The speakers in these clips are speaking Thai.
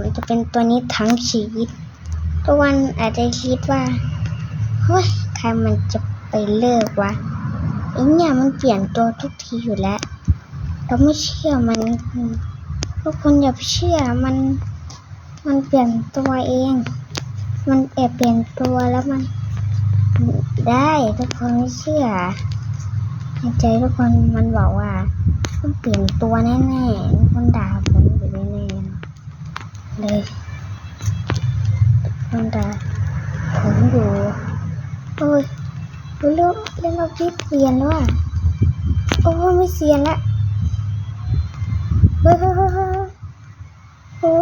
ผมจะเป็นตัวนี้ทั้งชีวิตทุกวันอาจจะคิดว่าเฮ้ยใครมันจะไปเลิกวะไอ้เนี่ยมันเปลี่ยนตัวทุกทีอยู่แล้ว เราไม่เชื่อมันทุกคนอย่าไปเชื่อมัน มันเปลี่ยนตัวเอง มันแอบเปลี่ยนตัวแล้วมัน ได้ทุกคนไม่เชื่อในใจทุกคนมันบอกว่าต้องเปลี่ยนตัวแน่ๆทุกคนด่าผมอยู่แน่ เลยทุกคนด่าผมอยู่โอ้ยดูเรื่องเรื่องเราพี่เปลี่ยนแล้วอะโอ้ไม่เสียนละเฮ้ยเฮ้ยเฮ้ยโอ้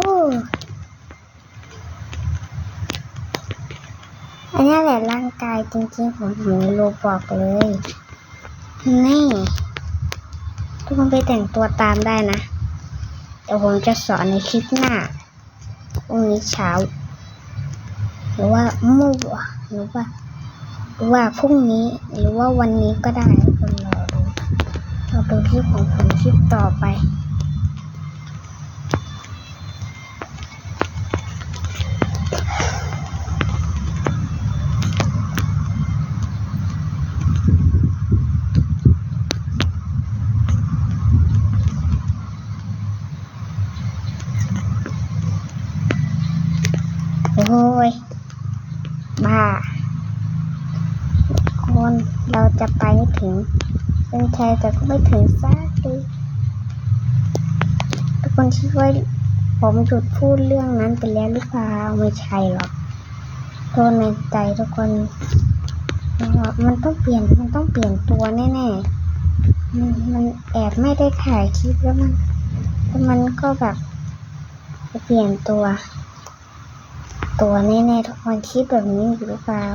อันนี้แหละร่างกายจริงๆของผมโรบอกเลยนี่ทุกคนไปแต่งตัวตามได้นะเดี๋ยวผมจะสอนในคลิปหน้า พรุ่งนี้เช้า หรือว่าเมื่อวานหรือว่าหรือว่าพรุ่งนี้หรือว่าวันนี้ก็ได้ทุกคนรอดูรอดูคลิปของผมคลิปต่อไป คนเราจะไปให้ถึงเป็นไทยแต่ก็ไม่ถึงสักทีทุกคนคิดว่าผมหยุดพูดเรื่องนั้นไปแล้วหรือเปล่าไม่ใช่หรอกโดนในใจทุกคนมันต้องเปลี่ยนมันต้องเปลี่ยนตัวแน่ๆมันมันแอบไม่ได้ถ่ายคลิปแล้วมันแล้วมันก็แบบเปลี่ยนตัว ตัวแน่ๆทุกคนคิดแบบนี้อยู่หรือเปล่า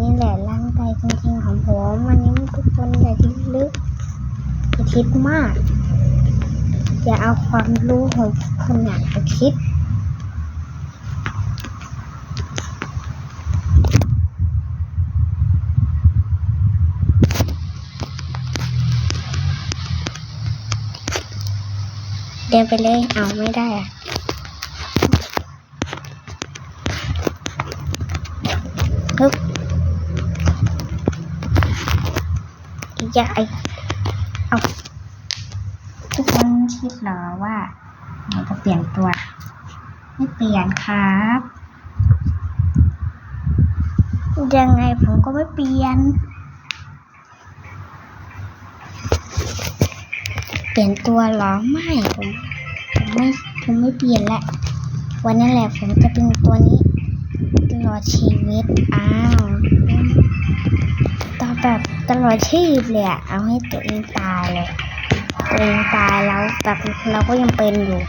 นี่แหละร่างกายจริงๆของผมวันนี้ทุกคนอย่าคิดลึกอย่าคิดมาก อย่าเอาความรู้ของคนอยากไปคิดเดินไปเลยเอาไม่ได้อะ อย่าไอเอาทุกคนคิดเหรอว่าเราจะเปลี่ยนตัว ไม่เปลี่ยนครับ ยังไงผมก็ไม่เปลี่ยน เปลี่ยนตัวหรอไม่ผมผมไม่ผมไม่เปลี่ยนแหละวันนั้นแหละผมจะเป็นตัวนี้ตลอดชีวิตอ้าวต่อแบบ ตลอดชีพเลยอะเอาให้ตัวเองตายเลย ตัวเองตายแล้วแบบเราก็ยังเป็นอยู่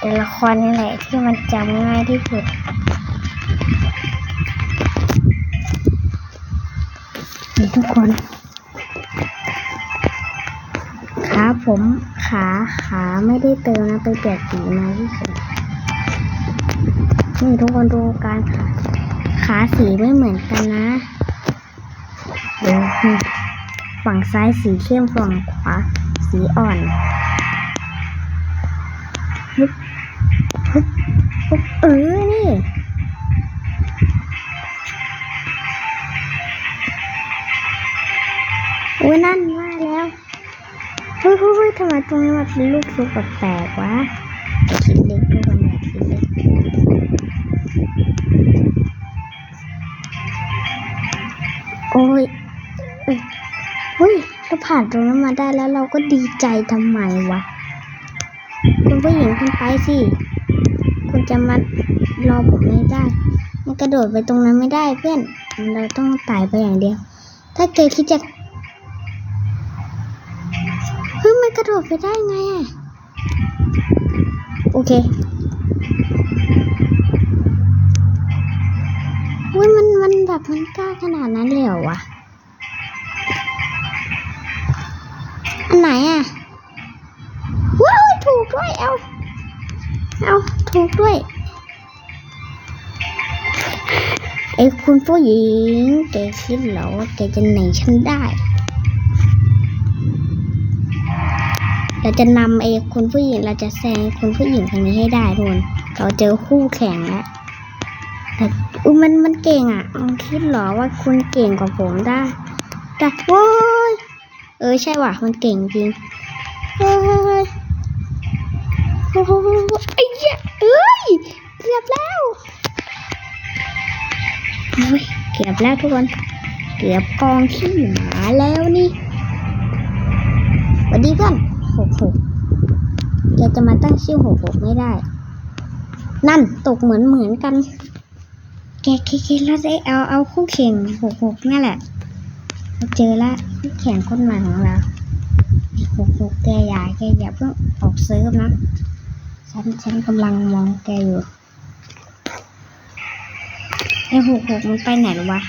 แต่ละครนี่แหละที่มันจำง่ายที่สุดนี่ทุกคน ขาผมขาขาไม่ได้เติมนะไปเปลี่ยนสีมาที่สุดนี่ทุกคนดูการขาขาสีไม่เหมือนกันนะีฝั่งซ้ายสีเข้มฝั่งขวาสีอ่อนฮึบฮึบฮึบเออ นี่อุ้ยนั่นว่าแล้วเฮ้ยเฮ้ยเฮ้ยทำไมตรงนี้มันเป็นลูกซุปแปลกวะคิดเล็กทุกคนอย่คิดเล็ก ผ่านตรงนั้นมาได้แล้วเราก็ดีใจทำไมวะ คุณผู้หญิงคุณไปสิ คุณจะมารอผมไม่ได้ มันกระโดดไปตรงนั้นไม่ได้เพื่อน เราต้องไต่ไปอย่างเดียว ถ้าเกิดคิดจะเฮ้ยมันกระโดดไปได้ไงอะ โอเคเฮ้ยมันมันแบบมันกล้าขนาดนั้นเลยเหรอวะ อันไหนอะ ว้าวถูกด้วย เอา เอาถูกด้วย ไอ้คุณผู้หญิงแกคิดเหรอว่าแกจะหนีฉันได้เราจะนำไอ้คนผู้หญิงเราจะแซงคนผู้หญิงคนนี้ให้ได้ทุกคนเราเจอคู่แข่งแล้วแต่อุยมันมันเก่งอะคิดเหรอว่าคุณเก่งกว่าผมได้ แต่โว้ยเออใช่ว่ะ มันเก่งจริงไอ้เหี้ยเอ้ย เกือบแล้วโอ้ยเกือบแล้วทุกคน เกือบกองขี้หมาแล้วนี่สวัสดีเพื่อนหกหกแกจะมาตั้งชื่อหกหกไม่ได้ นั่นตกเหมือนเหมือนกัน แกแกแกเราได้เอาเอาคู่แข่งหกหกนั่นแหละ เราเจอละคู่แข่งคนใหม่ของเราหกหกแกอย่าแกอย่าเพิ่งออกเซิร์ฟนะ ฉันฉันกำลังมองแกอยู่ไอ้หกหกมันไปไหนหรอวะ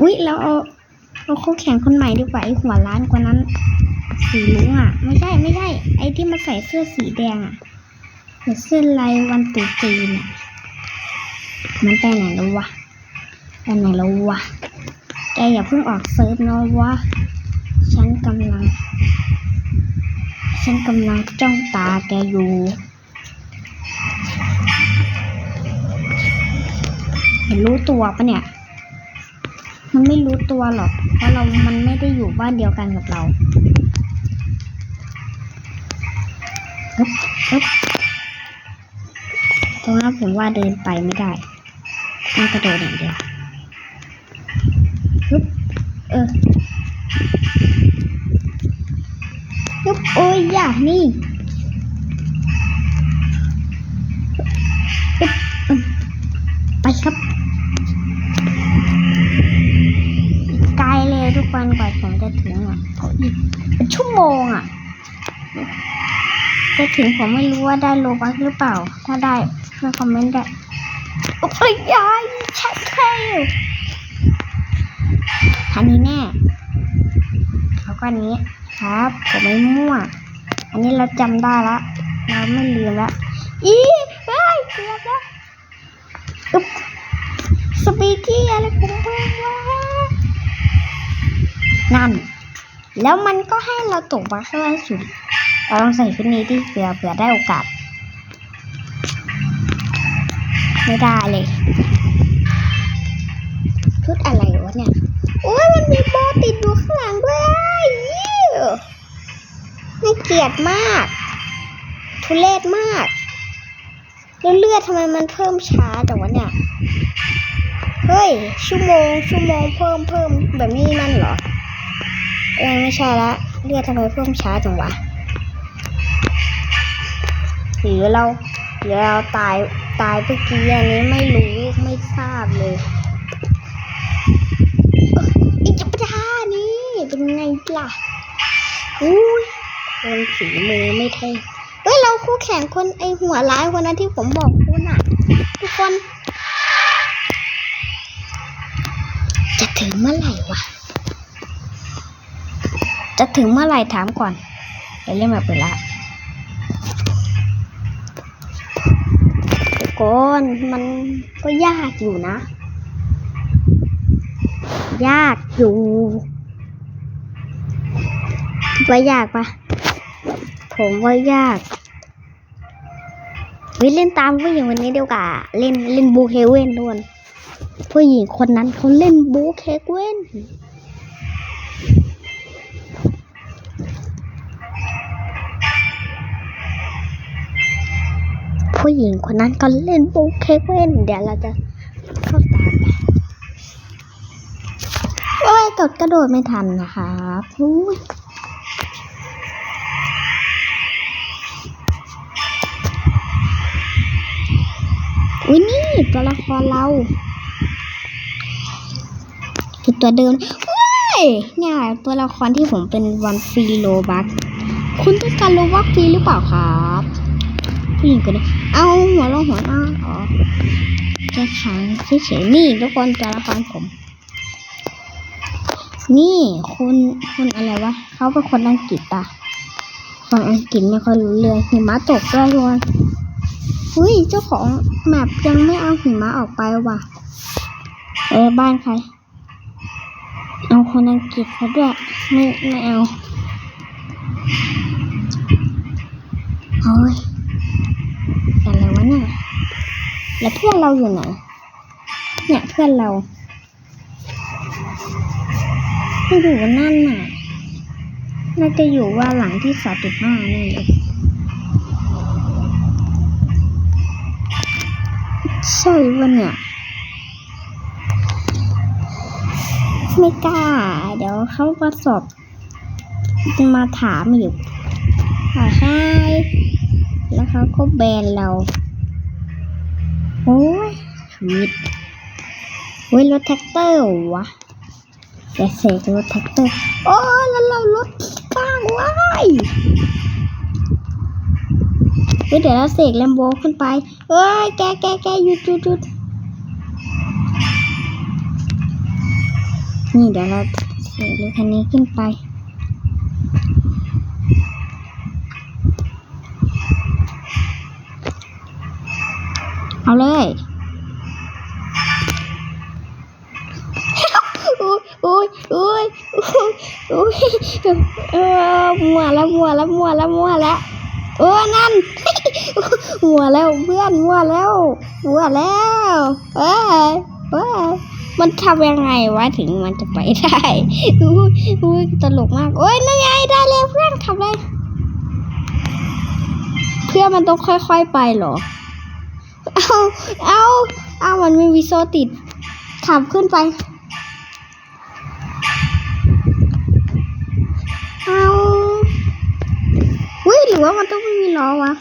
อุ๊ยเราเอาเอาคู่แข่งคนใหม่ดีกว่าไอ้หัวล้านกว่านั้น สีลุงอะ ไม่ใช่ไม่ใช่ ไอ้ที่มาใส่เสื้อสีแดงอะเสื้อลายวันตรุษจีนอะมันไปไหนแล้ววะไปไหนแล้ววะ แกอย่าเพิ่งออกเซิร์ฟเนาะวะฉันกำลัง ฉันกำลังจ้องตาแกอยู่เห็นรู้ตัวปะเนี่ย มันไม่รู้ตัวหรอก เพราะเรา มันไม่ได้อยู่บ้านเดียวกันกับเราฮึบฮึบตรงนั้นผมว่าเดินไปไม่ได้ต้องกระโดดอย่างเดียว เออฮึบโอ้ยอย่านี่ไปครับไกลเลยทุกวันกว่าผมจะถึงอะเป็นชั่วโมงอะจะถึงผมไม่รู้ว่าได้โลบักหรือเปล่า ถ้าได้เพื่อคอมเมนต์ได้ โอ้ยยายใช่ใช่ อันนี้แน่แล้วก็อันนี้ครับผมไม่มั่ว อันนี้เราจำได้ละเราไม่ลืมละอีเฮ้ยเกือบแล้วอึ๊บสปีกี้อะไรของมึงวะนั่น แล้วมันก็ให้เราตกมาข้างล่างสุด เราต้องใส่ชุดนี้ที่เผื่อเผื่อได้โอกาส ไม่ได้เลยชุดอะไรวะเนี่ย โอ้ยมันมีโบติดอยู่ข้างหลังด้วยยี่น่าเกลียดมาก ทุเรศมากแล้วเลือดทำไมมันเพิ่มช้าแต่วะเนี่ย เฮ้ย ชั่วโมง ชั่วโมงเพิ่มเพิ่มแบบนี้นั่นเหรอเออไม่ใช่ละเลือดทำไมเพิ่มช้าจังวะหรือเราหรือเราตายตายเมื่อกี้อันนี้ไม่รู้ไม่ทราบเลย ล่ะอุ้ยคนฝีมือไม่เท่เฮ้ยเราคู่แข่งคนไอหัวร้ายคนนั้นที่ผมบอกคุณอะ ทุกคน จะถึงเมื่อไหร่วะ จะถึงเมื่อไหร่ถามก่อนไปเล่นมาเปิดละทุกคนมันก็ยากอยู่นะ ยากอยู่ ว่ายากปะผมว่ายากวิเล่นตามผู้หญิงวันนี้เดียวกว่าเล่นเล่นบูเคเว่นด้วยผู้หญิงคนนั้นเขาเล่นบูเคเว่นผู้หญิงคนนั้นก็เล่นบูเคเว่นเดี๋ยวเราจะเข้าตามไปโอ้ยกดกระโดดไม่ทันนะครับอุ้ย อุ้ยนี่ตัวละครเราคือตัวเดิมเฮ้ยเนี่ยตัวละครที่ผมเป็นวันฟรีโลบักคุณต้องการโลบักฟรีหรือเปล่าครับผู้หญิงคนนี้เอาหัวลงหัวหน้าอ๋อแค่ขังเฉยๆนี่ทุกคนตัวละครผม นี่คุณคุณอะไรวะเขาเป็นคนอังกฤษอะคนอังกฤษไม่ค่อยรู้เรื่องหิมะตกด้วยทุกคน เฮ้ยเจ้าของแมปยังไม่เอาหิมะออกไปว่ะ เออบ้านใคร เอาคนอังกฤษซะด้วยไม่ไม่เอาโอ้ยอะไรวะเนี่ยแล้วเพื่อนเราอยู่ไหนเนี่ยเพื่อนเราไม่อยู่นั่นน่ะน่าจะอยู่ว่าหลังที่สามจุดห้านี่เลย ใช่ปะเนี่ย ไม่กล้า เดี๋ยวเขามาสอบจะมาถามอยู่ขอให้แล้วเขาก็แบนเรา โอ้ยชีวิตเว้ยรถแท็กเตอร์วะแกเสกรถแท็กเตอร์ โอ้แล้วเรารถบ้างว้าย เฮ้ยเดี๋ยวเราเสกแลมโบขึ้นไปเอ้ยแกแกแกหยุดหยุดหยุดนี่เดี๋ยวเราเสกรถคันนี้ขึ้นไปเอาเลยอุ้ยอุ้ยอุ้ยอุ้ยเออมัวแล้วมัวแล้วมัวแล้วมัวแล้วโอ้นั่น มัวแล้วเพื่อนมัวแล้วมัวแล้วเอ้ยเอ้ยมันทำยังไงวะถึงมันจะไปได้อุ้ยอุ้ยตลกมากโอ้ยนั่นไงได้เลยเพื่อนขับเลยเพื่อนมันต้องค่อยๆไปหรอเอาเอาเอามันไม่มีโซ่ติดขับขึ้นไปเอาวิหรือว่ามันต้องไม่มีล้อวะ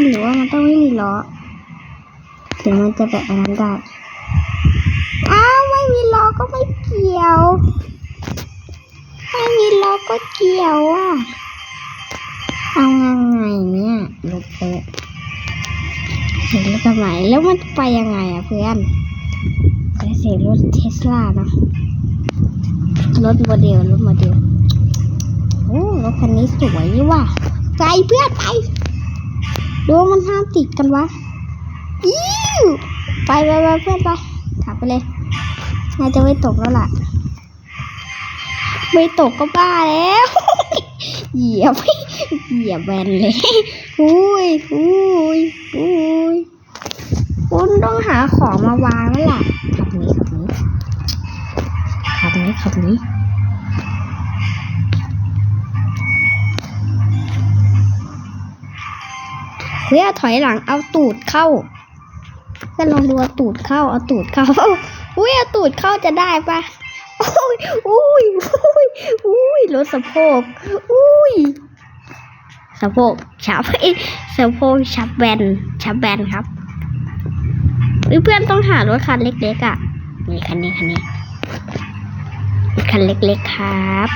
หรือว่ามันต้องไม่มีล้อถึงมันจะแบบอันนั้นได้ อ้าวไม่มีล้อก็ไม่เกี่ยว ไม่มีล้อก็เกี่ยวอะ เอาไงไงเนี่ยลบไปเลยเสียรถกระบะแล้วมันไปยังไงอะเพื่อนไปเสียรถเทสลาเนอะรถโมเดลรถโมเดลโอ้รถคันนี้สวยว่ะ ไปเพื่อนไป ดูว่ามันห้ามติดกันวะอิ้วไปไปไปเพื่อนไปขับไปเลยน่าจะไม่ตกแล้วล่ะ ไม่ตกก็บ้าแล้ว เหยียบ เหยียบแบนเลยอุ้ยอุ้ยอุ้ยคุณต้องหาของมาวางแล้วล่ะขับหนี้ขับนี้ขับนี้ขับนี้ เฮ้ยเอถอยหลังเอาตูดเข้าก็ลองดูเอาตูดเข้าเอาตูดเข้าอุ้ยเอาตูดเข้าจะได้ปะอุ้ยอุ้ยอุ้ยอุ้ยรถสะโพกอุ้ยสะโพกชับเอ้ยสะโพกชับแบนชับแบนครับเพื่อนต้องหารถคันเล็กๆอะนี่คันนี้คันนี้คันเล็กๆครับ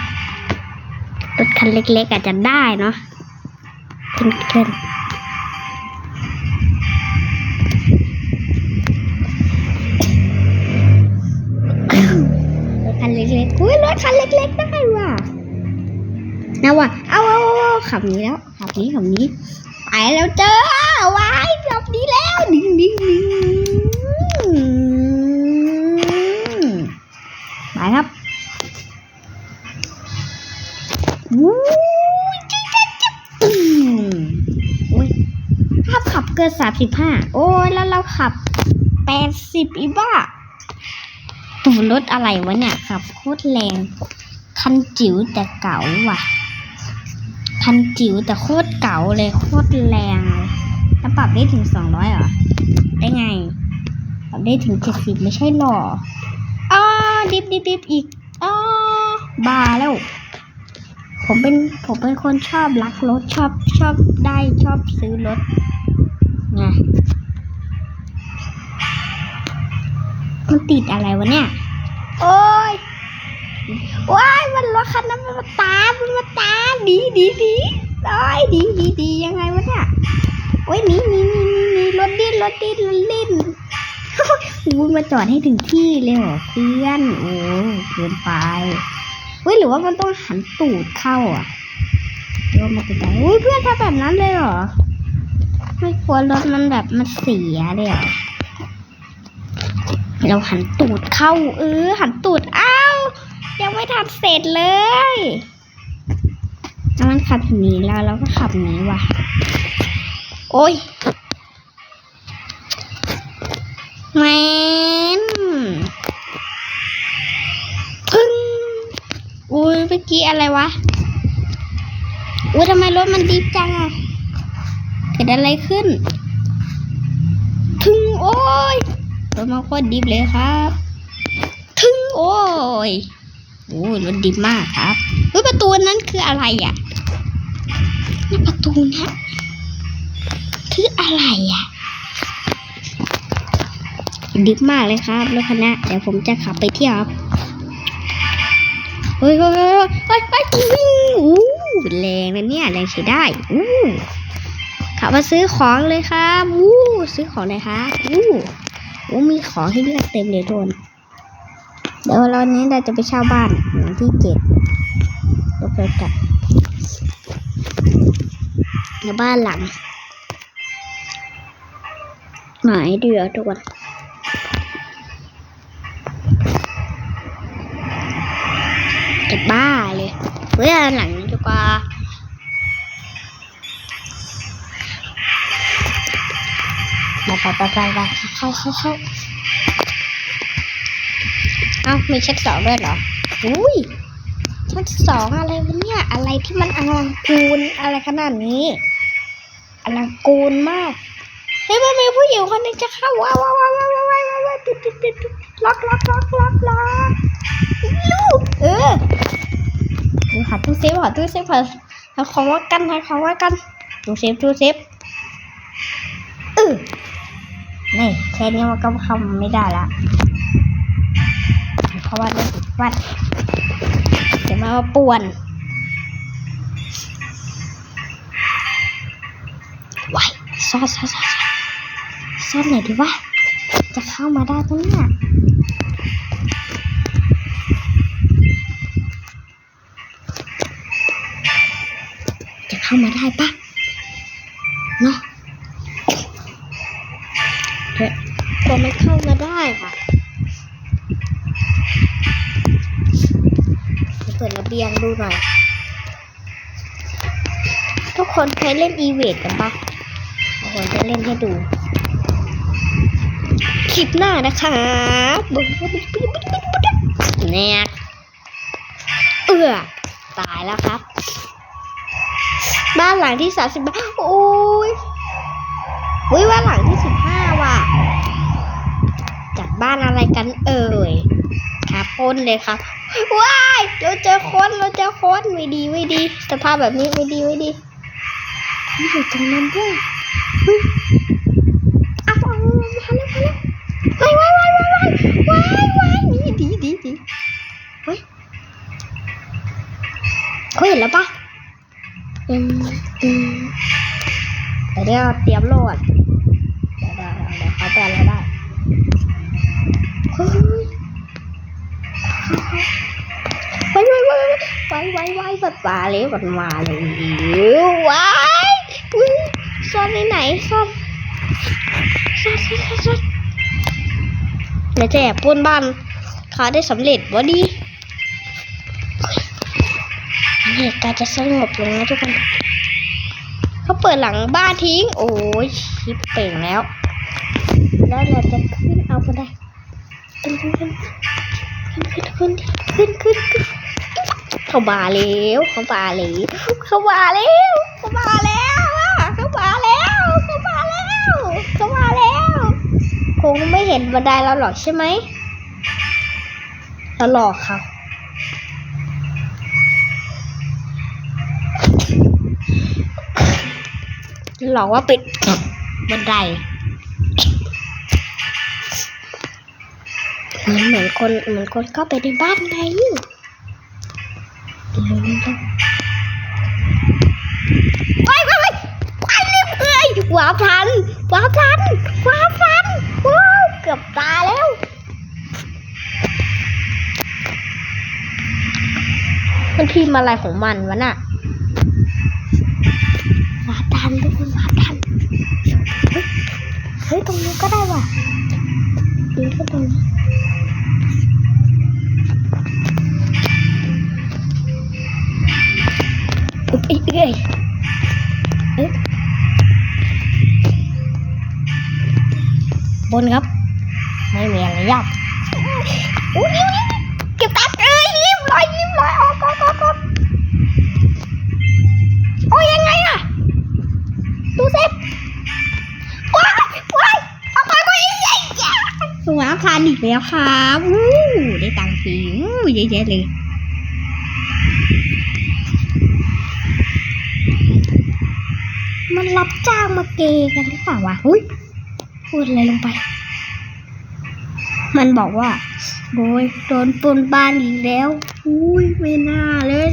รถคันเล็กๆอาจจะได้เนาะเพื่อนๆ เล็กๆอุ้ยรถคันเล็กๆได้ว่ะนะว่ะเอาเอาขับนี้แล้วขับนี้ขับนี้ไปแล้วเจอว้ายขับนี้แล้วดิ้งดิ้งดิ้งไปครับวู้ยจิ๊กจิ๊กจิ๊กอืมโอ้ยถ้าขับเกินสามสิบห้าโอ้ยแล้วเราขับแปดสิบอีบ้า รถอะไรวะเนี่ยขับโคตรแรง คันจิ๋วแต่เก๋าว่ะ คันจิ๋วแต่โคตรเก๋าเลยโคตรแรงเลยแล้วปรับได้ถึงสองร้อยเหรอ ได้ไง ปรับได้ถึงเจ็ดสิบไม่ใช่หรออ๋อดิบดิบดิบอีกอ๋อบาแล้ว ผมเป็นผมเป็นคนชอบรักรถชอบชอบได้ชอบซื้อรถไงมันติดอะไรวะเนี่ย โอ้ยว้ายมันรถคันนั้นมันมาตามมันมาตามดีดีดีโอ้ยดีดีดียังไงวะเนี่ยโอ้ยหนี่นี่นี่นี่นี่รถดิ้นรถดิ้นรถดิ้นอู้มาจอดให้ถึงที่เลยเหรอเพื่อนโอ้เกินไปเฮ้ยหรือว่ามันต้องหันตูดเข้าอะหรือว่ามันจะได้อุ้ยเพื่อนทำแบบนั้นเลยเหรอไม่กลัวรถมันแบบมันเสียเลยเหรอ เราหันตูดเข้า เออ หันตูดอ้าวยังไม่ทันเสร็จเลยแล้วมันขับหนีแล้วเราก็ขับหนีว่ะ โอ้ยแมนพึ่งอุ้ยเมื่อกี้อะไรวะ อุ้ยทำไมรถมันดิฟจังอะเกิดอะไรขึ้น ถึงโอ้ย รถมันโคตรดิฟเลยครับ ถึงโอ้ยโอ้ยรถดิฟมากครับเฮ้ยประตูนั้นคืออะไรอะนี่ประตูเนะคืออะไรอะ ดิฟมากเลยครับรถคันนี้เดี๋ยวผมจะขับไปเที่ยวครับเฮ้ยเฮ้ยเฮ้ยเฮ้ยเฮ้ยวิ่งอู้แรงนะเนี่ยแรงใช้ได้อู้ขับมาซื้อของเลยครับอู้ซื้อของเลยครับอู้ โอ้มีของให้เลือกเต็มเลยโดนเดี๋ยวเรานี้เราจะไปเช่าบ้านหลังที่เจ็ดรถเปิดกับแล้วบ้านหลังไหนเดือทุกคนจะบ้าเลยเฮ้ยหลังนี้ดีกว่า ไปไปไปเข้าเข้าเข้าเอ้ามีชั้นสองด้วยเหรอ อุ้ยชั้นสองอะไรวะเนี่ย อะไรที่มันอลังกูลอะไรขนาดนี้ อลังกูลมาก เฮ้ยมันมีผู้หญิงคนนึงจะเข้าว้าวว้าวว้าวว้าวว้าวว้าว้าวติดติดติดติดล็อกล็อกล็อกล็อกล็อกลูกเออดูหาตู้เซฟหาตู้เซฟหาหาของว่ากันหาของว่ากันตู้เซฟตู้เซฟเออ นี่แค่นี้มันก็เข้าไม่ได้ละเพราะว่าเรื่องวัดเดี๋ยวมาว่าป่วนว้ซ่อนซ่อนซ่อนซ่อนไหนดีวะจะเข้ามาได้ตรงเนี้ยจะเข้ามาได้ปะ หน่อย ทุกคนเคยเล่นอีเวทกันปะผมจะเล่นให้ดู คลิปหน้านะคะบึ้งเนี่ยเอื้อตายแล้วครับ บ้านหลังที่สามสิบโอ้ยอุ้ยบ้าหลังที่สิบห้าว่ะจัดบ้านอะไรกันเอ่ยครับพ่นเลยครับ ว้ายเราเจอคนเราเจอคนไม่ดีไม่ดี สภาพแบบนี้ไม่ดีไม่ดีมีอยู่ตรงนั้นด้วยเฮ้ยเอาเอาเอามาแล้วมาแล้วว้ายว้ายว้ายว้ายว้ายว้ายนี่ดีดีดีเฮ้ยเขาเห็นแล้วปะอืมอืมเดี๋ยวเดี๋ยวเตรียมโหลด ไว้ไว้ไว้บัดมาเลยบัดมาเลยว้ายอุ้ยซ่อนในไหนซ่อนซ่อนซ่อนซ่อนซ่อนเดี๋ยวจะแอบป้นบ้านเขาได้สำเร็จวะดีเหตุการณ์จะสงบลงนะทุกคนเขาเปิดหลังบ้านทิ้ง โอ้ยชิปเป่งแล้ว แล้วเราจะขึ้นเอาก็ได้ขึ้นขึ้นขึ้นขึ้นขึ้นขึ้นขึ้น เข้ามาแล้วเข้ามาแล้วเข้ามาแล้วเข้ามาแล้วเข้ามาแล้วเขามาแล้วเขามาแล้วคงไม่เห็นบันไดเราหรอกใช่ไหมเราหลอกเขาหลอกว่าเป็นบันไดเหมือนเหมือนคนเหมือนคนเข้าไปในบ้านไง ไปไปไปไปรีบเลยวาวทันวาวทันวาวทันว้าวเกือบตายแล้วมันพิมพ์อะไรของมันวะน่ะวาวทันทุกคนวาวทันเฮ้ยเฮ้ยตรงนี้ก็ได้ว่ะ อู้เยอะแยะเลยมันรับจ้างมาเกย์กันหรือเปล่าวะหุ้ยพูดอะไรลงไป มันบอกว่าโดยโดนปนบ้านอีกแล้วอุ้ยไม่น่าเลย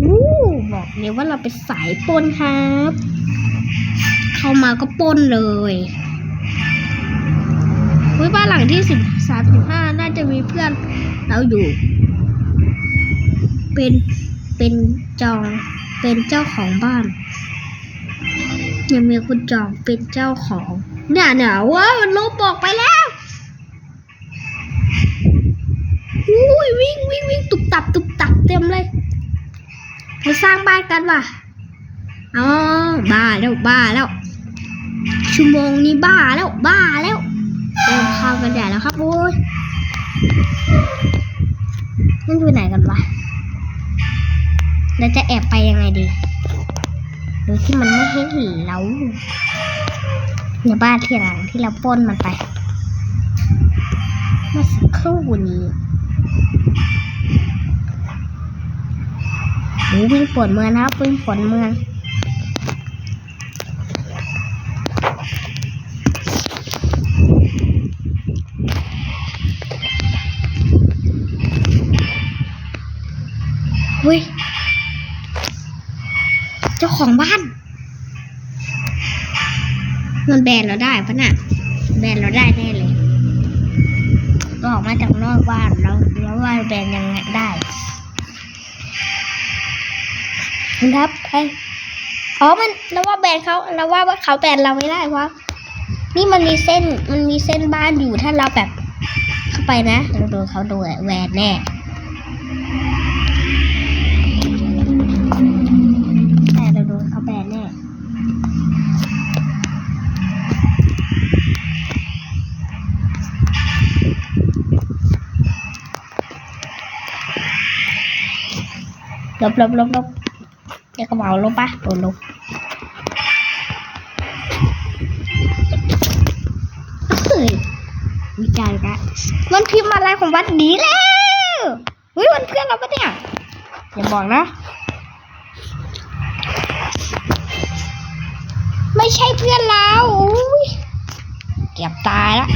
อู้บอกเลยว่าเราเป็นสายปนครับ เข้ามาก็ปนเลย อุ้ยบ้านหลังที่สิบสามสิบห้าน่าจะมีเพื่อนเราอยู่ เป็นเป็นจองเป็นเจ้าของบ้านยังมีคุณจองเป็นเจ้าของเนี่ยเนี่ยว่ามันลบบอกไปแล้วอุ้ยวิ่งวิ่งวิ่งตุบตับตุบตับเต็มเลยมาสร้างบ้านกันว่ะอ๋อบ้าแล้วบ้าแล้วชั่วโมงนี้บ้าแล้วบ้าแล้ว เดินเข้ากันใหญ่แล้วครับโอ้ยมันอยู่ไหนกันวะแล้วจะแอบไปยังไงดีโดยที่มันไม่ให้เห็นเราในบ้านที่หลังที่เราป้นมันไปเมื่อสักครู่นี้โอ้วิ่งปวดเมืองนะครับวิ่งปวดเมือง ของบ้าน มันแบนเราได้ปะน่ะ แบนเราได้แน่เลยเราออกมาจากนอกบ้านแล้วแล้วว่าแบนยังไงได้คุณครับใครอ๋อมันเราว่าแบนเขาเราว่าว่าเขาแบนเราไม่ได้เพราะนี่มันมีเส้นมันมีเส้นบ้านอยู่ถ้าเราแบบ เข้าไปนะเราโดนเขาโดนแหวนแน่ ลบลบลบลบเดี๋ยวกระเป๋าลบปะโดนลบเฮ้ยวิจารณ์ละมันพิมพ์อะไรของวัดดีแล้วเฮ้ยมันเพื่อนเราปะเนี่ยอย่าบอกนะ ไม่ใช่เพื่อนเราเกือบตายละ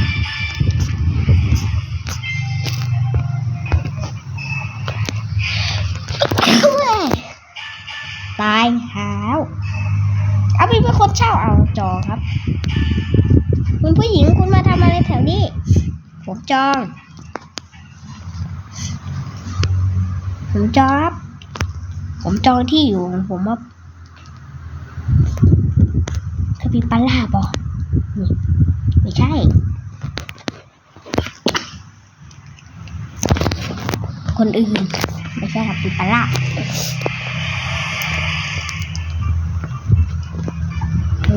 เอาไปเป็นคนเช่าเอาจองครับ คุณผู้หญิงคุณมาทำอะไรแถวนี้ ผมจอง ผมจองครับ ผมจองที่อยู่ของผมว่าคาปิปาร่าบอนี่ไม่ใช่คนอื่น ไม่ใช่คาปิปาร่า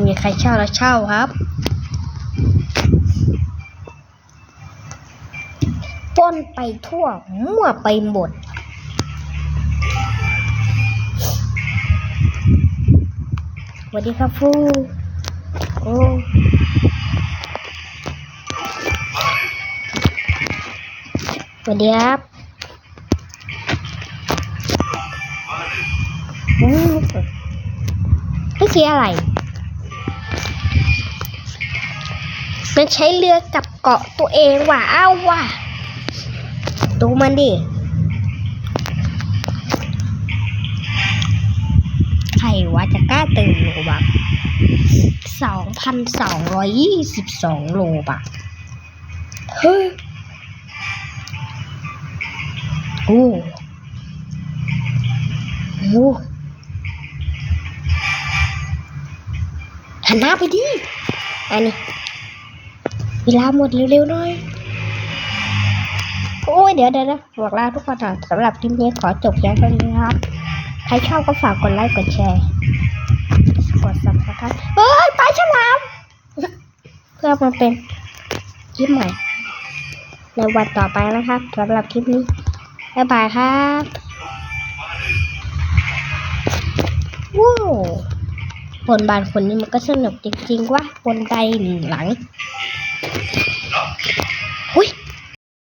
มีใครเช่าแล้วเช่าครับป้นไปทั่วมั่วไปหมดสวัสดีครับฟูโอ้สวัสดีครับอืมนี่คืออะไร มันใช้เรือกับเกาะตัวเองว่ะอ้าวว่ะดูมันดิใครวะจะกล้าตื่นโลบักสองพันสองร้อยยี่สิบสองโลบักเฮ้ยโอ้โหหันหน้าไปดิอันนี้ วลาหมดเร็วๆหน่อย โอ้ยเดี๋ยวเดี๋ยวนะบอกลาทุกคนก่อนสำหรับคลิปนี้ขอจบแค่เท่านี้ครับ ใครชอบก็ฝากกดไลค์กดแชร์ กด subscribe เฮ้ยปลาฉลาม เพื่อมาเป็นคลิปใหม่ ในวันต่อไปนะครับสำหรับคลิปนี้บ๊ายบายครับว้าวบนบานคนนี้มันก็สนุกจริงๆว่าบนไดหลัง อุ้ย